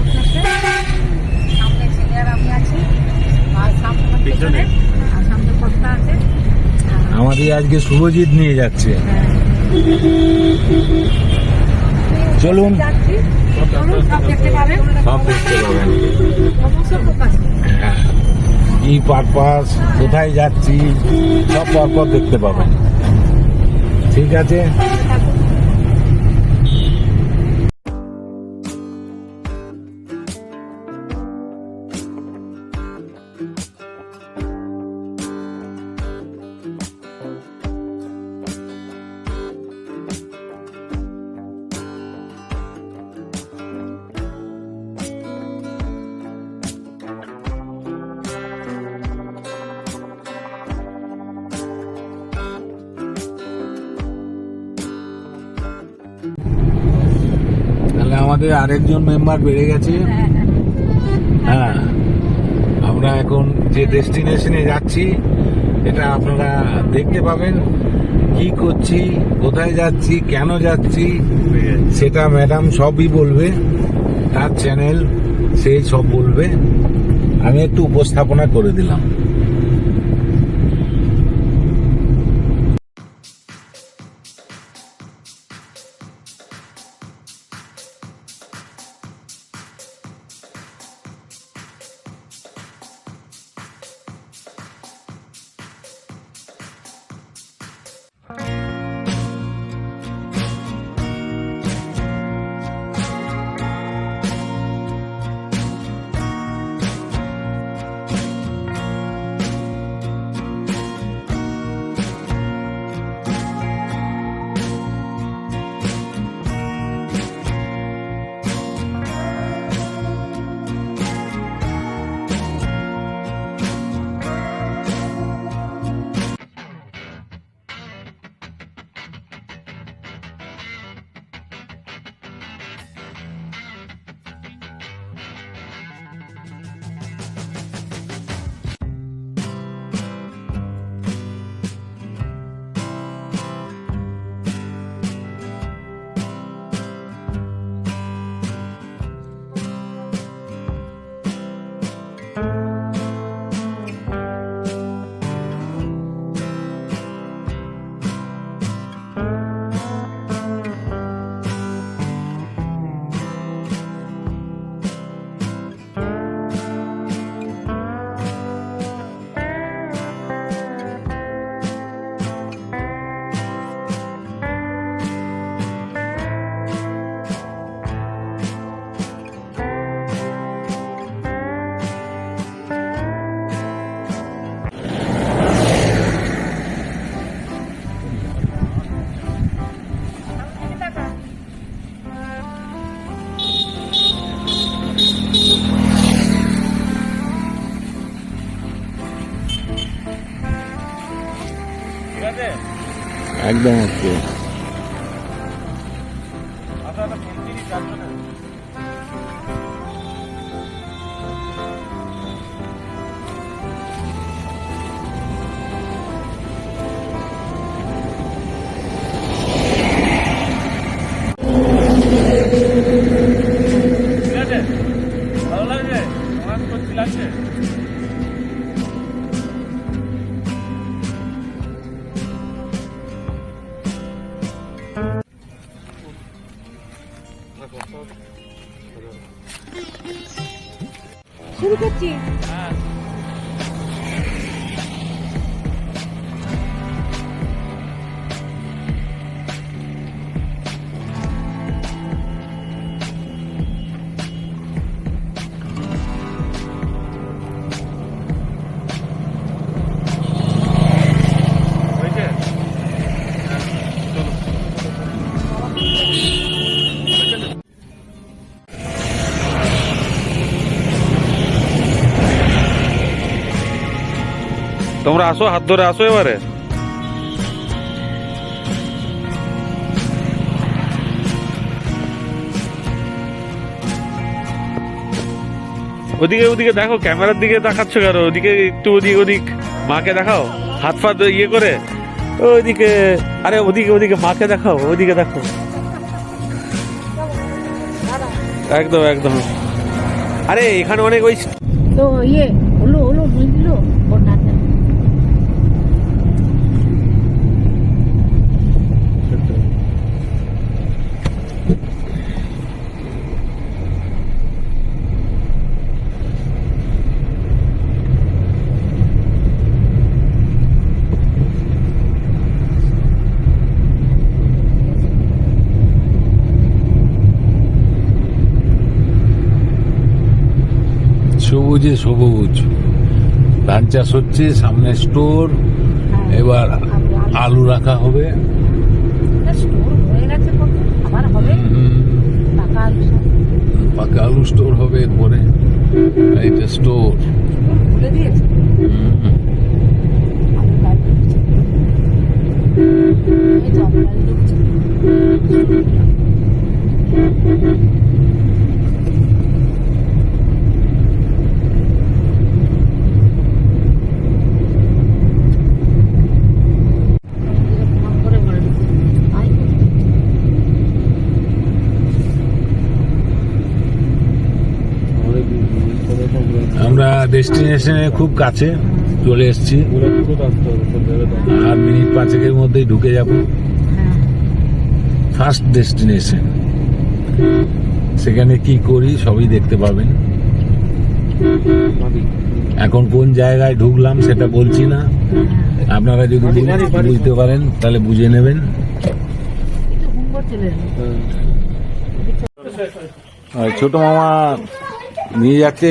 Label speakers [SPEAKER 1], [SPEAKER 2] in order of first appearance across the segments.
[SPEAKER 1] উঠতেছে সামনে ছেলে আর আমি আছি। আর সামনে পেছনে। আর সামনে কর্তা আছে।
[SPEAKER 2] আমাদের আজকে শুভজিৎ নিয়ে যাচ্ছে। চলুন।
[SPEAKER 1] সব দেখতে পাবেন।
[SPEAKER 2] হ্যাঁ। কি পারপাস কোথায় যাচ্ছি সব পরপর দেখতে পাবেন। ঠিক আছে? আমাদের আরেকজন মেম্বার বেড়ে গেছে। হ্যাঁ আমরা এখন যে ডেস্টিনেশনে যাচ্ছি, এটা আপনারা দেখতে পাবেন। কি করছি, কোথায় যাচ্ছি, কেন যাচ্ছি, সেটা ম্যাডাম সবই বলবে। তার চ্যানেল সেই সব বলবে। আমি একটু উপস্থাপনা করে দিলাম। একদম ওকে
[SPEAKER 3] তোমরা আসো, হাত ধরে আসো এবারে। ওদিকে ওদিকে দেখো, ক্যামেরার দিকে দেখাচ্ছ কেন? ওদিকে একটু ওদিক ওদিক। মাকে দেখাও। হাত ফাত ইয়ে করে। ওইদিকে, আরে ওদিকে ওদিকে মাকে দেখাও। ওদিকে দেখো। একদম একদম। আরে, এখানে অনেক ওই
[SPEAKER 1] তো ইয়ে হলো হলো বুঝলো
[SPEAKER 2] সবুজে সবুজ। ধান চাষ হচ্ছে সামনে স্টোর এবার আলু রাখা হবে
[SPEAKER 1] স্টোর হয়ে গেছে কত আবার হবে
[SPEAKER 2] হুম,
[SPEAKER 1] টাকা আলু সব
[SPEAKER 2] পাকা আলু স্টোর হবে এরপরে এটা স্টোর।
[SPEAKER 1] খুলে
[SPEAKER 2] ডেস্টিনেশনে খুব কাছে চলে এসেছি। আর মিনিট পাঁচেকের মধ্যেই ঢুকে যাব। ফার্স্ট ডেস্টিনেশন সেখানে কি করি সবই দেখতে পাবেন। এখন কোন জায়গায় ঢুকলাম সেটা বলছি না। আপনারা যদি বুঝতে পারেন তাহলে বুঝে নেবেন। ছোট মামা নিয়ে যাচ্ছে।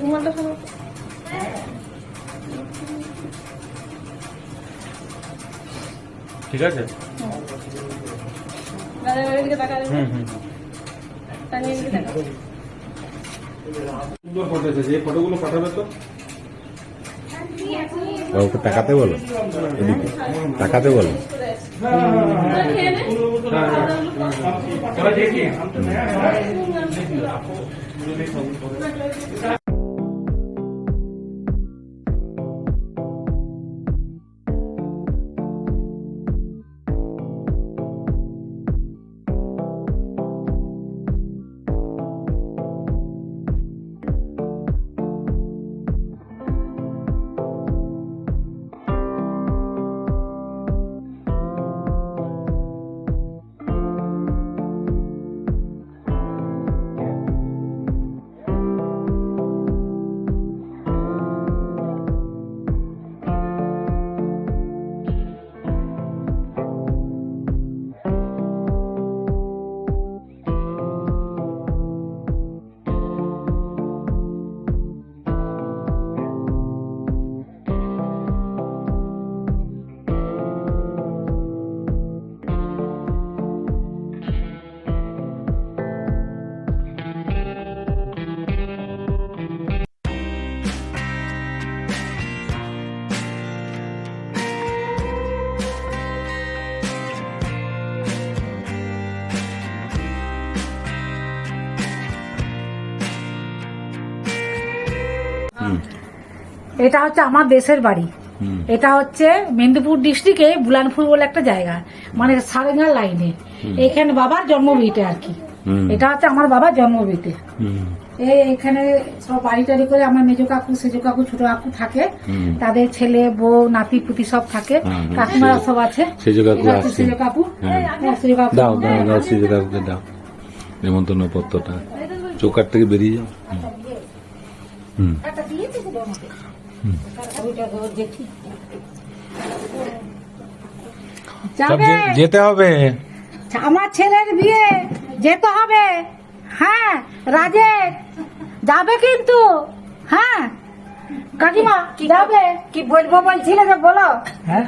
[SPEAKER 1] রুমালটা।
[SPEAKER 4] ঠিক আছে?
[SPEAKER 1] তাকা।
[SPEAKER 4] সুন্দর ফটো এসেছে। এই ফটোগুলো পাঠাবে তো?
[SPEAKER 2] ওকে তাকাতে বলো। এদিকে। তাকাতে বলো।
[SPEAKER 4] দেখি।
[SPEAKER 1] এটা হচ্ছে আমার দেশের বাড়ি। এটা হচ্ছে মেদিনীপুর ডিস্ট্রিক্টে বুলানপুর বলে একটা জায়গা। মানে সারেঙ্গার লাইনে এখানে বাবার জন্মভিটে আর কি। এটা হচ্ছে আমার বাবার জন্মভিটে এখানে সব বাড়ি টাড়ি করে আমার মেজো কাকু সেজো কাকু ছোট কাকু থাকে। তাদের ছেলে বউ নাতি পুতি সব থাকে। কাকিমারা সব আছে।
[SPEAKER 2] সেজো কাকু।
[SPEAKER 1] সেজো
[SPEAKER 2] হ্যাঁ।
[SPEAKER 1] হ্যাঁ, সেজো কাকু।
[SPEAKER 2] দাও দাও দাও সিজে কাকুকে দাও। নেমন্তন্ন পত্রটা। চৌকার থেকে বেরিয়ে যাও। হুম। যেতে হবে।
[SPEAKER 1] আমার ছেলের বিয়ে যেতে হবে। হ্যাঁ রাজেশ যাবে কিন্তু। হ্যাঁ কাকিমা কি যাবে। কি বলব বলছিলে যে বলো।
[SPEAKER 5] হ্যাঁ?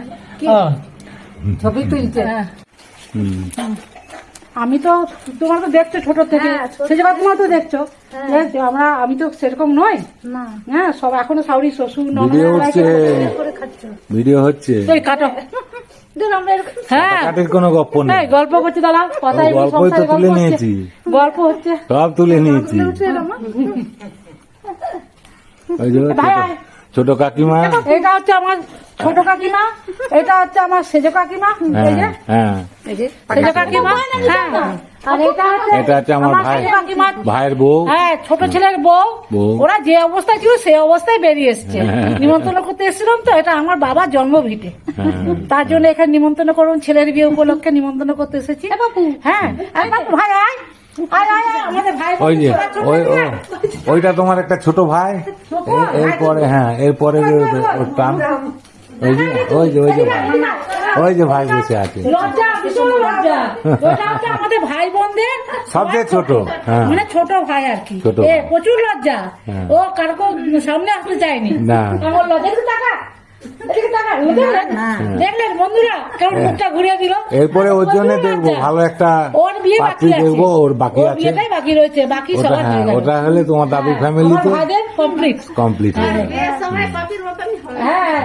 [SPEAKER 1] ছবি তুলছে
[SPEAKER 2] হুম।
[SPEAKER 1] আমি তো তোমার তো দেখছ ছোট থেকে। সে জায়গা তোমার তো দেখছ। দেখছ, আমরা আমি তো সেরকম নই। হ্যাঁ সব এখনও শাউরি শ্বশুর
[SPEAKER 2] ভিডিও হচ্ছে।
[SPEAKER 1] করে খাচ্ছো।
[SPEAKER 2] ভিডিও হচ্ছে।
[SPEAKER 1] এই কাটো। হ্যাঁ।
[SPEAKER 2] কোনো গপ্প নেই।
[SPEAKER 1] গল্প করছি দাদা কথা
[SPEAKER 2] গল্পই তো তুলে নিয়েছি।
[SPEAKER 1] গল্প হচ্ছে।
[SPEAKER 2] সব তুলে নিয়েছি।
[SPEAKER 1] ভাই,
[SPEAKER 2] ছোট- কাকিমা।
[SPEAKER 1] এটা হচ্ছে আমার ছোট কাকিমা এটা হচ্ছে আমার সেজো কাকিমা এই যে।
[SPEAKER 2] হ্যাঁ। হ্যাঁ
[SPEAKER 1] কাকিমা। হ্যাঁ। আর এটা হচ্ছে
[SPEAKER 2] এটা হচ্ছে আমার ভাই। ভাইয়ের বউ।
[SPEAKER 1] হ্যাঁ ছোট ছেলের বউ। ওরা যে অবস্থায় ছিল সেই অবস্থায় বেরিয়ে এসছে।
[SPEAKER 2] হ্যাঁ।
[SPEAKER 1] নিমন্ত্রণ করতে এসেছিলাম তো এটা আমার বাবার জন্ম ভিটে
[SPEAKER 2] হ্যাঁ।
[SPEAKER 1] তার জন্য এখানে নিমন্ত্রণ করুন ছেলের বিয়ে উপলক্ষে নিমন্ত্রণ করতে এসেছি। হ্যাঁ। আর ভাই আয়।
[SPEAKER 2] ওই যে ওই ওইটা তোমার একটা ছোট ভাই? এরপরে হ্যাঁ এরপরে টান ওই যে ওই যে ওই যে ভাই। ওই যে ভাই বসে আছে।
[SPEAKER 1] আমাদের ভাই বোনদের
[SPEAKER 2] সবচেয়ে ছোট হ্যাঁ।
[SPEAKER 1] মানে ছোট ভাই আর কি।
[SPEAKER 2] ছোট
[SPEAKER 1] প্রচুর লজ্জা।
[SPEAKER 2] হ্যাঁ।
[SPEAKER 1] ও কারও সামনে আসতে চায়নি।
[SPEAKER 2] না।
[SPEAKER 1] লজ্জা। টাকা। দেখলেন দেখলেন বন্ধুরা কেমন মুখটা ঘুরিয়ে দিল?
[SPEAKER 2] এরপরে ওর জন্য দেখব ভালো একটা
[SPEAKER 1] ওর বিয়ে বাকি
[SPEAKER 2] দেখব ওর বাকি আছে।
[SPEAKER 1] বিয়েটাই বাকি রয়েছে বাকি
[SPEAKER 2] ওটা
[SPEAKER 1] সবার
[SPEAKER 2] হ্যাঁ
[SPEAKER 1] হয়ে
[SPEAKER 2] ওটা হলে তোমার দাদুর ফ্যামিলিতে
[SPEAKER 1] আমার কমপ্লিট
[SPEAKER 2] কমপ্লিট হয়ে যাবে
[SPEAKER 1] হ্যাঁ।